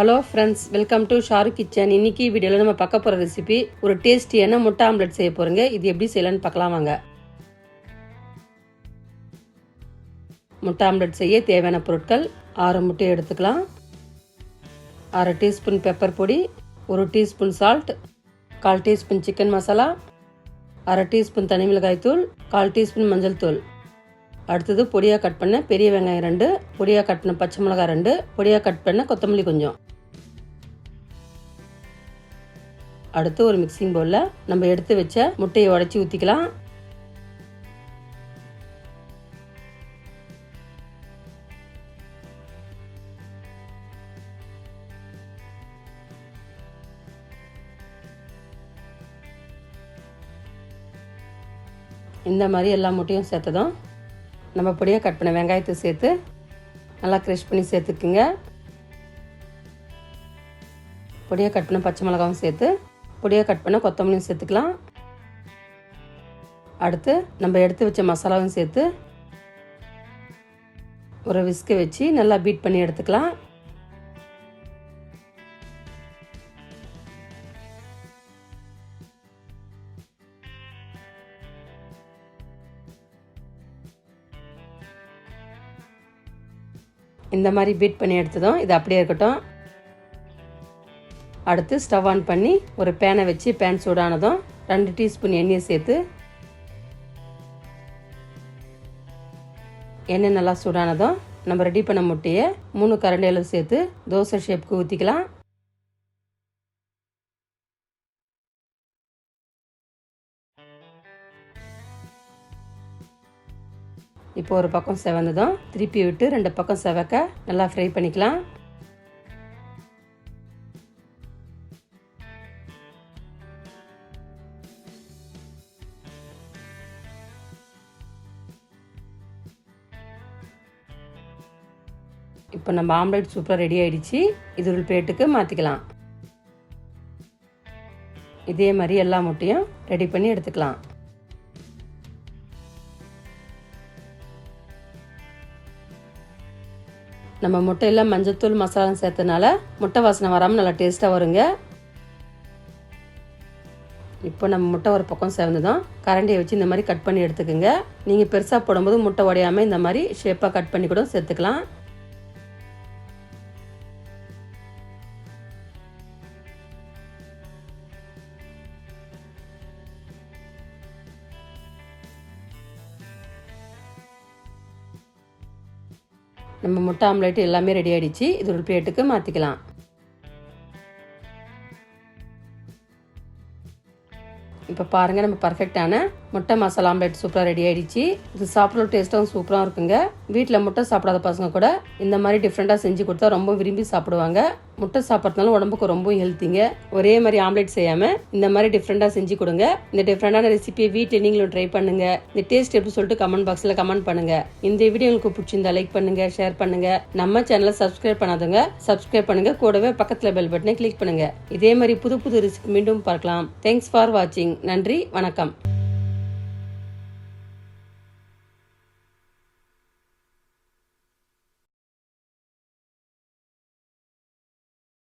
Hello friends welcome to Shahrukh kitchen இன்னைக்கு வீடியோவில் நம்ம பார்க்க போகிற ரெசிபி ஒரு டேஸ்டியான முட்டை ஆம்லெட் செய்ய போகிறோங்க இது எப்படி செய்யலாம்னு பார்க்கலாம் வாங்க. முட்டை ஆம்லெட் செய்ய தேவையான பொருட்கள் ஆறு முட்டையை எடுத்துக்கலாம். அரை டீஸ்பூன் பெப்பர் பொடி ஒரு டீஸ்பூன் சால்ட் கால் டீஸ்பூன் சிக்கன் மசாலா அரை டீஸ்பூன் தனி மிளகாய் தூள் கால் டீஸ்பூன் மஞ்சள் தூள். அடுத்தது பொடியாக கட் பண்ண பெரிய வெங்காயம் ரெண்டு பொடியாக கட் பண்ண பச்சை மிளகாய் ரெண்டு பொடியாக கட் பண்ண கொத்தமல்லி கொஞ்சம். அடுத்து ஒரு மிக்சிங் பவுலில் நம்ம எடுத்து வச்ச முட்டையை உடச்சி ஊற்றிக்கலாம் இந்த மாதிரி எல்லா முட்டையும் சேர்த்ததும் நம்ம பொடியாக கட் பண்ண வெங்காயத்தை சேர்த்து நல்லா க்ரஷ் பண்ணி சேர்த்துக்குங்க. பொடியாக கட் பண்ண பச்சை மிளகாவும் சேர்த்து பொடியாக கட் பண்ண கொத்தமல்லியும் சேர்த்துக்கலாம். அடுத்து நம்ம எடுத்து வச்ச மசாலாவும் சேர்த்து ஒரு விஸ்கை வச்சு நல்லா பீட் பண்ணி எடுத்துக்கலாம். இந்த மாதிரி பீட் பண்ணி எடுத்ததும் இது அப்படியே இருக்கட்டும். அடுத்து ஸ்டவ் ஆன் பண்ணி ஒரு பேனை வச்சு பேன் சூடானதும் ரெண்டு டீஸ்பூன் எண்ணெயை சேர்த்து எண்ணெய் நல்லா சூடானதும் நம்ம ரெடி பண்ண முட்டையை மூணு கரண்டியில் சேர்த்து தோசை ஷேப்புக்கு ஊற்றிக்கலாம் இப்போ ஒரு பக்கம் செவந்ததும் திருப்பி விட்டு ரெண்டு பக்கம் செவக்க நல்லா ஃப்ரை பண்ணிக்கலாம். இப்போ நம்ம ஆம்லேட் சூப்பராக ரெடி ஆயிடுச்சு. இது ஒரு பிளேட்டுக்கு மாற்றிக்கலாம் இதே மாதிரி எல்லா முட்டையும் ரெடி பண்ணி எடுத்துக்கலாம். நம்ம முட்டையில் மஞ்சத்தூள் மசாலா சேர்த்தனால முட்டை வாசனை வராமல் நல்லா டேஸ்ட்டாக வருங்க. இப்போ நம்ம முட்டை ஒரு பக்கம் சேர்ந்ததும் கரண்டியை வச்சு இந்த மாதிரி கட் பண்ணி எடுத்துக்கோங்க. நீங்கள் பெருசாக போடும்போது முட்டை உடையாமல் இந்த மாதிரி ஷேப்பாக கட் பண்ணி கூட சேர்த்துக்கலாம். நம்ம முட்டை ஆம்லேட் எல்லாமே ரெடி ஆகிடுச்சு இது ஒரு பிளேட்டுக்கு மாற்றிக்கலாம் இப்போ பாருங்கள் நம்ம பர்ஃபெக்டான முட்டை மசாலா ஆம்லேட் சூப்பராக ரெடி ஆகிடுச்சு இது சாப்பிட்ற டேஸ்ட்டாகவும் சூப்பராக இருக்குங்க. வீட்டில் முட்டை சாப்பிடாத பசங்க கூட இந்த மாதிரி டிஃப்ரெண்ட்டாக செஞ்சு கொடுத்தா ரொம்ப விரும்பி சாப்பிடுவாங்க. முட்டை சாப்பிட்றதுனால உடம்புக்கு ரொம்ப ஹெல்த்திங்க ஒரே மாதிரி ஆம்லேட் செய்யாமல் இந்த மாதிரி டிஃப்ரெண்ட்டாக செஞ்சு கொடுங்க. இந்த டிஃப்ரெண்டான ரெசிபியை வீட்டில் நீங்களும் ட்ரை பண்ணுங்க. இந்த டேஸ்ட் எப்படி சொல்லிட்டு கமெண்ட் பாக்ஸில் கமெண்ட் பண்ணுங்க. இந்த வீடியோ உங்களுக்கு பிடிச்சிருந்தா லைக் பண்ணுங்க ஷேர் பண்ணுங்க. நம்ம சேனலை சப்ஸ்கிரைப் பண்ணாதவங்க சப்ஸ்கிரைப் பண்ணுங்க. கூடவே பக்கத்தில் பெல் பட்டனை கிளிக் பண்ணுங்க. இதே மாதிரி புது புது ரெசிபி மீண்டும் பார்க்கலாம். தேங்க்ஸ் ஃபார் வாட்சிங் நன்றி வணக்கம்.